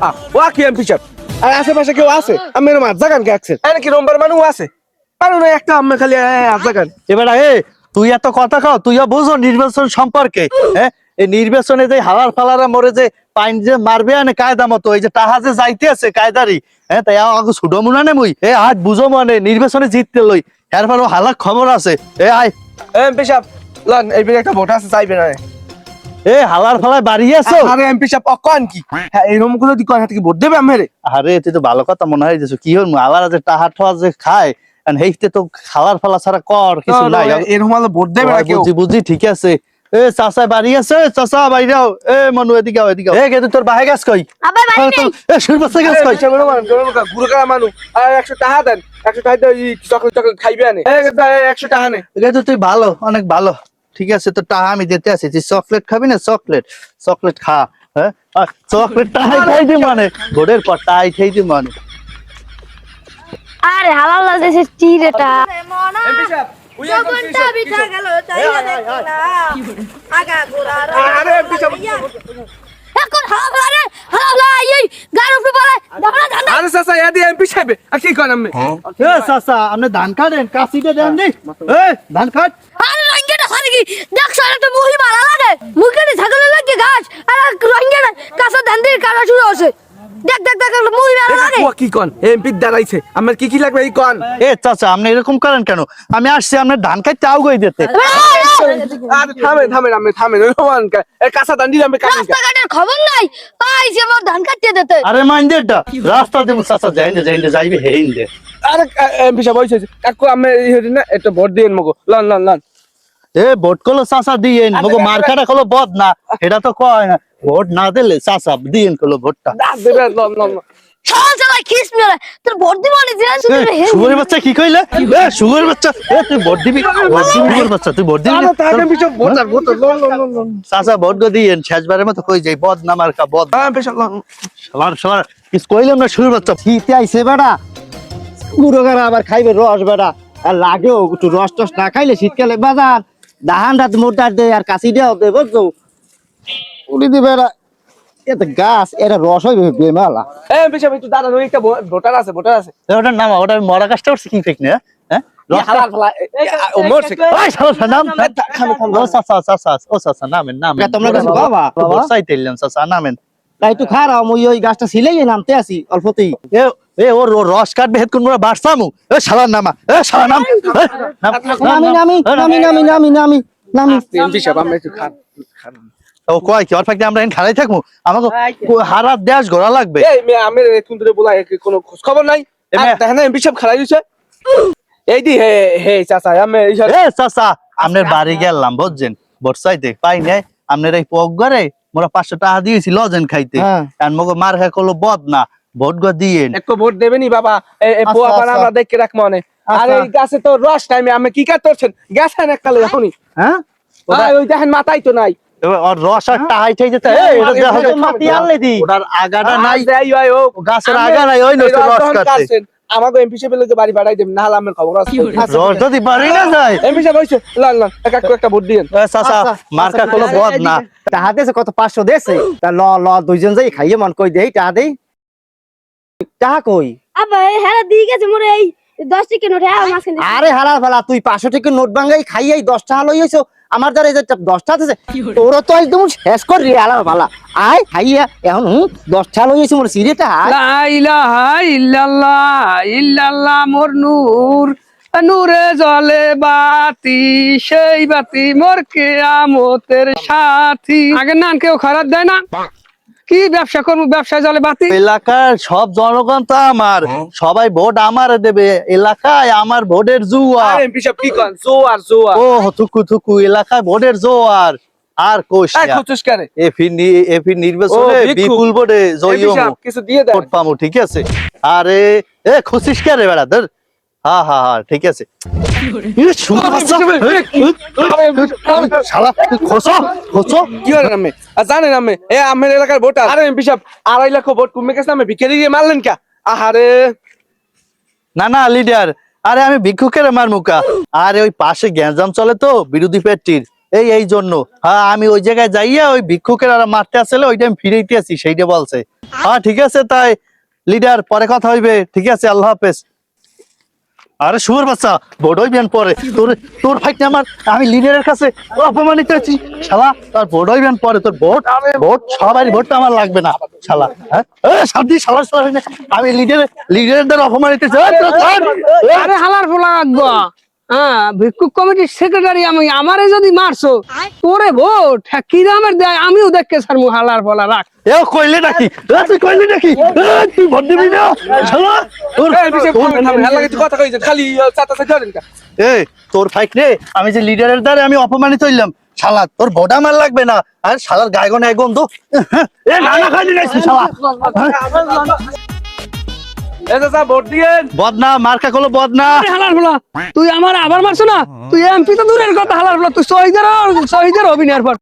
আহ, ও কি এমপি সাহেব। আর আশেপাশে কেউ আছে? আমি এরকম কে আছেন? এনে কি নম্বর মানুষ আছে? না একটা আমি খালি এবার এ তুই এত কথা তুইও বুঝো নির্বাচন সম্পর্কে হ্যাঁ এই নির্বাচনে যে হালার ফালারা মরে যে পাইন যে মারবে আনে কায়দা মতো এই যে তাহা যে যাইতে আছে কায়দারি হ্যাঁ তাই আগে ছুটো মুনা নে মুই এ আজ বুঝো মানে নির্বাচনে জিততে লই এরপর ও হালার খবর আছে এ আয়। এমপি সাহেব লন এই একটা ভোট আছে চাইবে না এ হালার ফালায় বাড়ি আছো? আরে এমপি সাহেব অকন কি? হ্যাঁ এরকমগুলো দি কোন হাতে কি ভোট দেবে আমি আরে তুই তো ভালো কথা মনে হয় যে কি হল আলার যে টাহা ঠাহা যে খায় হেইতে তো খালার ফালা ছাড়া কর কিছু নাই। এরকম হলে ভোট দেবে না কেউ? বুঝি বুঝি ঠিক আছে। এ চাচা বাড়ি আছে চাচা এ মনু এদিকে আও এদিকে এ কিন্তু তোর বাহে গাছ কই? আবার বাড়ি হ্যাঁ, নেই। এ গাছ কই? গুরু কারা মানুষ আর একশো টাকা দেন একশো টাকা দিয়ে চকলেট চকলেট খাইবে আনে। একশো টাকা নে। তুই ভালো অনেক ভালো। ঠিক আছে? তো টাকা আমি দিতে আছি তুই চকলেট খাবি না চকলেট চকলেট খা হ্যাঁ? চকলেট টাহাই খাই দি মানে। ঘোড়ের পর টাই খাই দি মানে। আরে হালাল লাগছে চিড়েটা। এমপি সাহেব ওই একদম যৌবনটা বিঠা গেল চাইয়া দেখো না আগা গোড়ার আরে এমপি সাহেব এখন হালাল আরে হালাল এই গার উপরে বলে দেখো না ধান চাচা এদি এমপি সাহেব আর কি করেন আমি এ চাচা আপনি ধান কাটেন কাশিটা দেন নি। এ ধান কাট। আরে রঙ্গেটা কি? দেখ সারা তো মুহি মারা লাগে। মুখে ছাগলের লাগে গাছ আর রঙ্গেটা কাঁচা ধান দিয়ে কাটা শুরু হচ্ছে দেখ দেখ দেখ মুহি মারা লাগে। ও কি কন? এমপি দাঁড়াইছে। আমার কি কি লাগবে এই কন? এ চাচা আপনি এরকম করেন কেন? আমি আসছি আপনার ধান খাইতে আও গই দিতে আরে থামেন থামেন আমি থামেন ওই রহমান এ কাঁচা দান্ডি আমি কাটি রাস্তাঘাটের খবর নাই? যে আমার ধান কাটিয়ে দিতে। আরে মাইন্ডেরটা রাস্তা দেবো চাচা যাই না যাই না যাইবে হেইন দে আরে এমপি সাহেব হইছে কাকু আমি এই না একটা ভোট দিয়েন মগো। লন লন লন। এ ভোট কলো চাচা দিয়েন। মগো মার্কাটা কলো বদ না। এটা তো কয় না ভোট না দিলে চাচা দিয়েন কলো ভোটটা। ভোট দিব না যে এ, সুগরের বাচ্চা কি কইলে? এ বাচ্চা তুই ভোট দিবি? ভোট বাচ্চা। তুই ভোট দিবি? আরে তাকে এমপি সাহেব ভোট আর ভোট আর লন লন লন লন চাচা ভোট গো দিয়েন শেষবারের মতো কই যাই বদ না মার্কা বদ। হ্যাঁ এমপি সবার সবার কিছু কইলাম না সুগরের বাচ্চা। শীতে আইছে বেড়া। বুড়ো গারা আবার খাইবে রস বেড়া। আর লাগেও একটু রস টস না খাইলে শীতকালে বাজার। দাহান রাত মোটার দে আর কাশি দেও দে বুঝছ উড়ি দি বেড়া এত গাছ এটা রস হইবে বেমালা এ সাহেব একটু দাঁড়ান ওই একটা ভোটার আছে ভোটার আছে ওটার নাম ওটা মরা কাজটা করছে কি ফেক না হ্যাঁ তোমরা বাবা, বাবা। ভোট নামেন তাই একটু খারাপ ওই গাছটা ছিলেই নামতে আসি অল্পতেই এ রস কাটবে হেত কোন এ শালা নামা। এ শালা নাম। নাম, নাম, নামি নামি নামি। নামি নামি নামি নামি এমপি সাহেব আমি একটু খান। খান ও কয় কি ওর ফাঁকে আমরা এখানে খাড়াই থাকব? আমাকে হারা দেশ ঘোরা লাগবে। এই মেয়ে আমি এখন ধরে বলা কোনো খোঁজ খবর নাই? দেখেন এমপি সাহেব দিছে এই দি হে হে চাচা আমি এ চাচা বাড়ি গেলাম বুঝছেন? ভোট চাইতে পাই নাই। আপনার এই পক ঘরে মোরা পাঁচশো টাকা দিয়েছি লজেন খাইতে। হ্যাঁ। আর মগে মার খাই করল বদ না ভোট গো দিয়েন একটু ভোট দেবেনি বাবা? এ পোয়া আচ্ছা, পানা আচ্ছা। আমরা দেখে রাখ মনে। আর আচ্ছা। এই গাছে তো রস টাইমে আমি কি কাট করছেন? গেছেন এককালে এখনই। হ্যাঁ? ওই দেখেন মাথায় তো নাই। এবার ওর রস আর টাহাই ঠাই যেতে এটা আরে, দেখো তো মাটি আনলে দি। ওটার আগাটা নাই। যাই হয় ও গাছের আগা নাই ওই নষ্ট রস রস যখন কাটতে কাটছেন, আমাকে এমপি সাহেবের লোকে বাড়ি পাঠাই দেবেন না হলে আমার খবর আছে। রস যদি বাড়ি না যায়। এমপি সাহেব হয়েছে। লন লন এক এক একটা ভোট দিয়েন। এ চাচা মার্কা আচ্ছা, বদ না। কত পাঁচশো দেছে? তা ল ল দুইজন যাই খাইয়ে মন কই দেই টাহা দেই। টাহা কই? হ্যাঁ দিয়ে গেছে মোরে এই দশ টিকে নোট হ্যাঁ মাঝখানে আরে হারা ফেলা তুই পাঁচশো টাকা নোট খাইয়াই দশ টাকা লই হইছো আমার দ্বারা এই যে দশ টাকা আছে তোরও তো একদম শেষ কর রে আলা ভালা আয় খাইয়া এখন হুম দশ টাকা লই হইছে মোর সিরিটা আয় লা ইলাহা ইল্লাল্লাহ ইল্লাল্লাহ মোর নূর। নূরে জলে বাতি সেই বাতি মোর কেয়ামতের সাথী। আগে নান কেউ খারাপ দেয় না? কি ব্যবসা করব? ব্যবসায় জলে বাতি? এলাকার সব জনগণ তো আমার। সবাই ভোট আমার দেবে। এলাকায় আমার ভোটের জুয়ার। জোয়ার জোয়ার। ও থুকু থুকু এলাকায় ভোটের জোয়ার। আর নির্বাচনে বিপুল ভোটে জয়ী কিছু দিয়ে পামু ঠিক আছে। আরে এ খুশিস কে রে বেড়া ধর হ্যাঁ হ্যাঁ হ্যাঁ ঠিক আছে। করেন আমি আর জানেন আমি এ আমার এলাকার ভোটার। আরে এমপি সাহেব আড়াই লক্ষ ভোট কমে গেছে আমি ভিখারি দিয়ে মারলেন কা? আহারে। না না লিডার আরে আমি ভিক্ষুকের মার মুখা। আরে ওই পাশে গ্যাঞ্জাম চলে তো বিরোধী পার্টির এই এই জন্য। হ্যাঁ আমি ওই জায়গায় যাইয়া ওই ভিক্ষুকের আর মারতে আসলে ওইটা আমি ফিরেইতে আছি সেইটা বলছে। হ্যাঁ ঠিক আছে তাই। লিডার পরে কথা হইবে। ঠিক আছে আল্লাহ হাফেজ। আরে শুভর বাচ্চা বড়ই ব্যান পরে। তোর তোর ফাইট আমার আমি লিডারের কাছে অপমানিত আছি। শালা তার বড়ই ব্যান পরে তোর ভোট ভোট সবারই ভোটটা আমার লাগবে না শালা হ্যাঁ? শান্তি শালা শালা আমি লিডারের লিডারের দ্বারা অপমানিত হচ্ছি। আরে হালার ফোলা রাখব হ্যাঁ ভিক্ষুক কমিটির সেক্রেটারি আমি আমারে যদি মারছো তোরে ভোট। হ্যাঁ, কি দামের দেয়? আমিও দেখকে স্যার মু হালার ফোলা রাখ। এ কইলে নাকি? তুই কইলে নাকি? তুই ভোট দিবি না শালা তোর এই বিষয়ে থামেন, থামেন, এর লাগে তুই কথা কইছেন, খালি তোর রে আমি যে লিডারের দ্বারা আমি অপমানিত হইলাম। শালা তোর ভোট আমার লাগবে না। আর শালার গায়ে গনে গন্ধ। এ না না খাইলি নাইছি শালা। চাচা, ভোট দিয়েন বদনা মার্কা কলো বদনা। আরে হালার ফোলা তুই আমার আবার মারছো না? তুই এমপি তো দূরের কথা হালার বলা তুই শহীদের শহীদের অভিনয়ের পর।